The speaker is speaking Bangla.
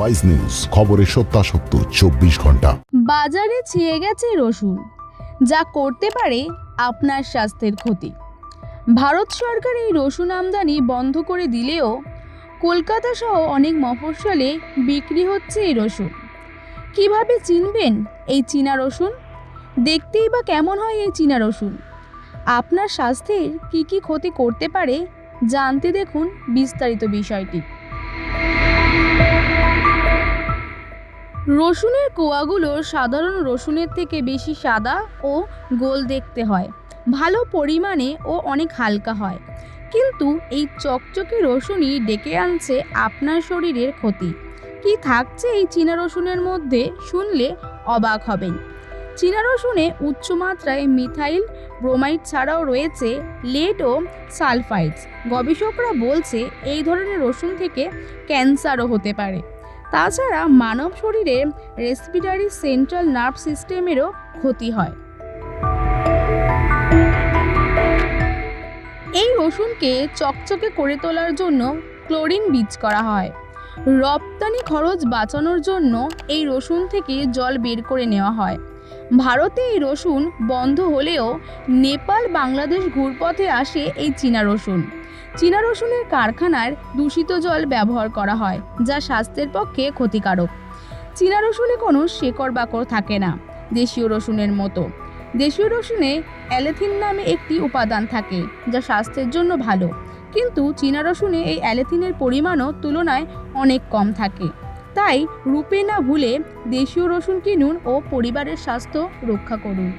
ওয়াইজ নিউজ খবরের সত্যাসত্য, চব্বিশ ঘণ্টা। বাজারে ছেয়ে গেছে রসুন। যা করতে পারে আপনার স্বাস্থ্যের ক্ষতি। ভারত সরকার এই রসুন আমদানি বন্ধ করে দিলেও কলকাতা সহ অনেক মফস্বলে বিক্রি হচ্ছে এই রসুন। কীভাবে চিনবেন এই চীনা রসুন? দেখতেই বা কেমন হয় এই চীনা রসুন? আপনার স্বাস্থ্যের কি কি ক্ষতি করতে পারে? জানতে দেখুন বিস্তারিত বিষয়টি। রসুনের কোয়াগুলো সাধারণ রসুনের থেকে বেশি সাদা ও গোল দেখতে হয়, ভালো পরিমাণে ও অনেক হালকা হয়। কিন্তু এই চকচকে রসুনই ডেকে আনছে আপনার শরীরের ক্ষতি। কি থাকছে এই চীনা রসুনের মধ্যে শুনলে অবাক হবেন। চীনা রসুনে উচ্চ মাত্রায় মিথাইল ব্রোমাইড ছাড়াও রয়েছে লেড ও সালফাইডস। গবেষকরা বলছে এই ধরনের রসুন থেকে ক্যান্সারও হতে পারে। তাছাড়া মানব শরীরে রেসপিরারি সেন্ট্রাল নার্ভ সিস্টেমেরও ক্ষতি হয়। এই রসুনকে চকচকে করে তোলার জন্য ক্লোরিন বীজ করা হয়। রপ্তানি খরচ বাঁচানোর জন্য এই রসুন থেকে জল বের করে নেওয়া হয়। ভারতে এই রসুন বন্ধ হলেও নেপাল, বাংলাদেশ ঘুরপথে আসে এই চীনা রসুন। চীনা রসুনের কারখানার দূষিত জল ব্যবহার করা হয়, যা স্বাস্থ্যের পক্ষে ক্ষতিকারক। চীনা রসুনে কোনো শেকড় বাকড় থাকে না, দেশীয় রসুনের মতো। দেশীয় রসুনে অ্যালেথিন নামে একটি উপাদান থাকে, যা স্বাস্থ্যের জন্য ভালো। কিন্তু চীনা রসুনে এই অ্যালেথিনের পরিমাণও তুলনায় অনেক কম থাকে। তাই রূপে না ভুলে দেশীয় রসুন কিনুন ও পরিবারের স্বাস্থ্য রক্ষা করুন।